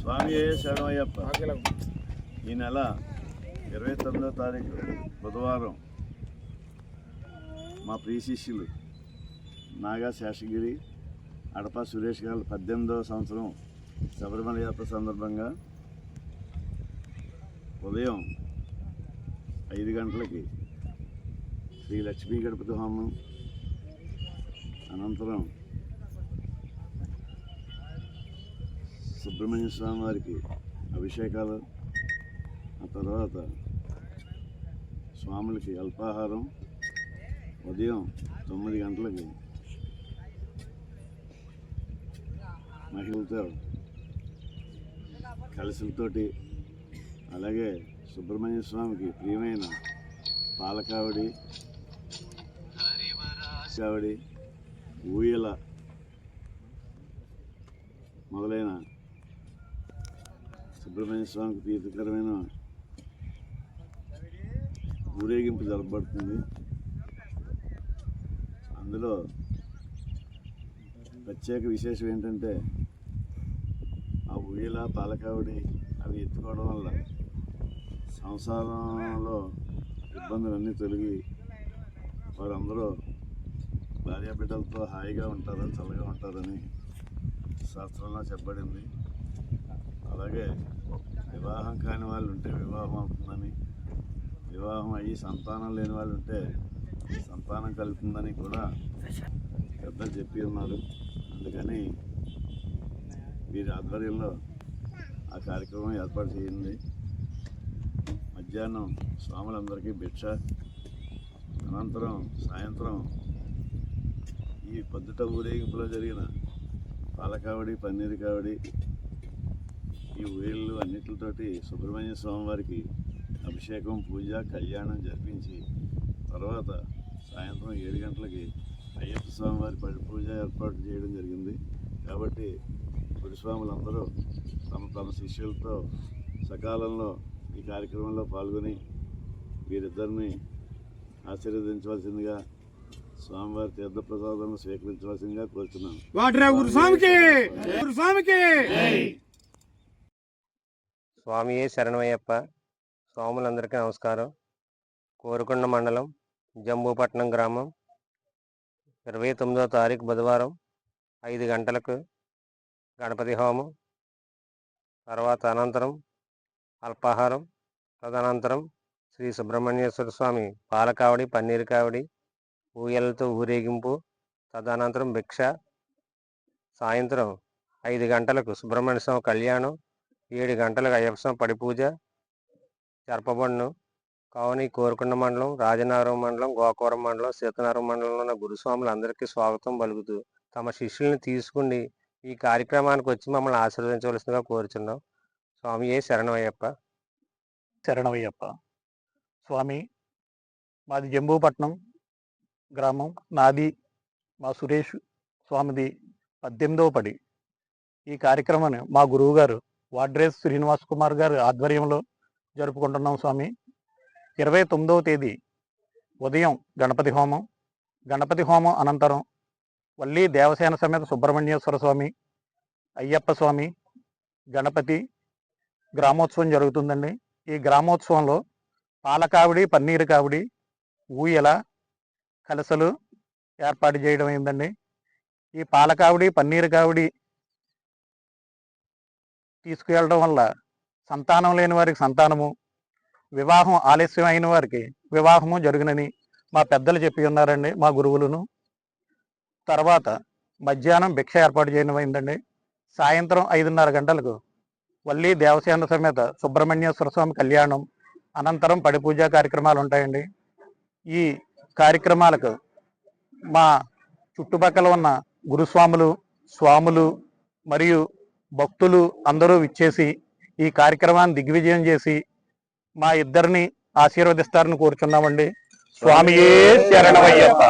స్వామి శరణమయ్యప్ప? ఈ నెల ఇరవై తొమ్మిదో తారీఖు బుధవారం మా ప్రియ శిష్యులు నాగా శేషగిరి అడప సురేష్ గారు పద్దెనిమిదవ సంవత్సరం శబరిమల యాత్ర సందర్భంగా ఉదయం ఐదు గంటలకి శ్రీ లక్ష్మీ గణపతి హోమం అనంతరం సుబ్రహ్మణ్య స్వామి వారికి అభిషేకాలు ఆ తర్వాత స్వాములకి అల్పాహారం ఉదయం తొమ్మిది గంటలకి మహిళలతో కలిసిలతోటి అలాగే సుబ్రహ్మణ్య స్వామికి ప్రియమైన పాలకావిడి కావిడి ఊయల మొదలైన సుబ్రహ్మణ్య స్వామికి ప్రీతికరమైన ఊరేగింపు జరపబడుతుంది. అందులో ప్రత్యేక విశేషం ఏంటంటే ఆ ఉయ్యల పాలకావిడి అవి ఎత్తుకోవడం వల్ల సంసారంలో ఇబ్బందులన్నీ తొలగి వారందరూ భార్యాబిడ్డలతో హాయిగా ఉంటారు చల్లగా ఉంటారని శాస్త్రంలో చెప్పబడింది. అలాగే వివాహం కాని వాళ్ళు ఉంటే వివాహం అవుతుందని వివాహం అయ్యి సంతానం లేని వాళ్ళు ఉంటే సంతానం కలుగుతుందని కూడా పెద్దలు చెప్పి ఉన్నారు. అందుకని వీరి ఆధ్వర్యంలో ఆ కార్యక్రమం ఏర్పాటు చేయండి. మధ్యాహ్నం స్వాములందరికీ భిక్ష అనంతరం సాయంత్రం ఈ పొద్దుట ఊరేగింపులో జరిగిన పాలకావడి పన్నీరు కావడి ఈ ఊళ్ళు అన్నిటితోటి సుబ్రహ్మణ్య స్వామి వారికి అభిషేకం పూజ కళ్యాణం జరిపించి తర్వాత సాయంత్రం ఏడు గంటలకి అయ్యప్ప స్వామి వారి పడి పూజ ఏర్పాటు చేయడం జరిగింది. కాబట్టి గురుస్వాములందరూ తమ తమ శిష్యులతో సకాలంలో ఈ కార్యక్రమంలో పాల్గొని వీరిద్దరిని ఆశీర్వదించవలసిందిగా స్వామివారి తీర్థ ప్రసాదాలను స్వీకరించవలసిందిగా కోరుతున్నాను స్వామియే శరణమయ్యప్ప. స్వాములందరికీ నమస్కారం. కోరుకొండ మండలం జంబూపట్నం గ్రామం. ఇరవై తొమ్మిదో తారీఖు బుధవారం ఐదు గంటలకు గణపతి హోమం. తర్వాత అనంతరం అల్పాహారం. తదనంతరం శ్రీ సుబ్రహ్మణ్యేశ్వర స్వామి పాలకావడి పన్నీరు కావడి ఊయలతో ఊరేగింపు తదనంతరం భిక్ష. సాయంత్రం ఐదు గంటలకు సుబ్రహ్మణ్య స్వామి కళ్యాణం. ఏడు గంటలకు అయ్యప్పసం పడిపూజ జరపబడును కావున ఈ కోరుకొండ మండలం రాజనగరం మండలం గోకవరం మండలం సీతనగరం మండలంలో ఉన్న గురుస్వాములందరికీ స్వాగతం పలుకుతూ తమ శిష్యుల్ని తీసుకుని ఈ కార్యక్రమానికి వచ్చి మమ్మల్ని ఆశీర్వదించవలసిందిగా కోరుచున్నాం. స్వామి ఏ శరణమయ్యప్ప? స్వామి మాది జంబూపట్నం గ్రామం. నాది మా సురేష్ స్వామిది పద్దెనిమిదవ పడి. ఈ కార్యక్రమాన్ని మా గురువు గారు వాడ్రేస్ శ్రీనివాస్ కుమార్ గారు ఆధ్వర్యంలో జరుపుకుంటున్నాం స్వామి. ఇరవై తొమ్మిదవ తేదీ ఉదయం గణపతి హోమం. గణపతి హోమం అనంతరం వల్లి దేవసేన సమేత సుబ్రహ్మణ్యేశ్వర స్వామి అయ్యప్ప స్వామి గణపతి గ్రామోత్సవం జరుగుతుందండి. ఈ గ్రామోత్సవంలో పాలకావిడి పన్నీరు కావిడి ఊయల కలసలు ఏర్పాటు చేయడం అయిందండి. ఈ పాలకావిడి పన్నీరు కావిడి తీసుకువెళ్ళడం వల్ల సంతానం లేని వారికి సంతానము వివాహం ఆలస్యం అయిన వారికి వివాహము జరుగునని మా పెద్దలు చెప్పి ఉన్నారండి మా గురువులను. తర్వాత మధ్యాహ్నం భిక్ష ఏర్పాటు చేయడం అయిందండి సాయంత్రం ఐదున్నర గంటలకు వల్లి దేవసేన సమేత సుబ్రహ్మణ్యేశ్వర స్వామి కళ్యాణం అనంతరం పడిపూజ కార్యక్రమాలు ఉంటాయండి. ఈ కార్యక్రమాలకు మా చుట్టుపక్కల ఉన్న గురుస్వాములు స్వాములు మరియు భక్తులు అందరూ విచ్చేసి ఈ కార్యక్రమాన్ని దిగ్విజయం చేసి మా ఇద్దరిని ఆశీర్వదిస్తారని కోరుచున్నామండి. స్వామియే శరణమయ్యప్ప.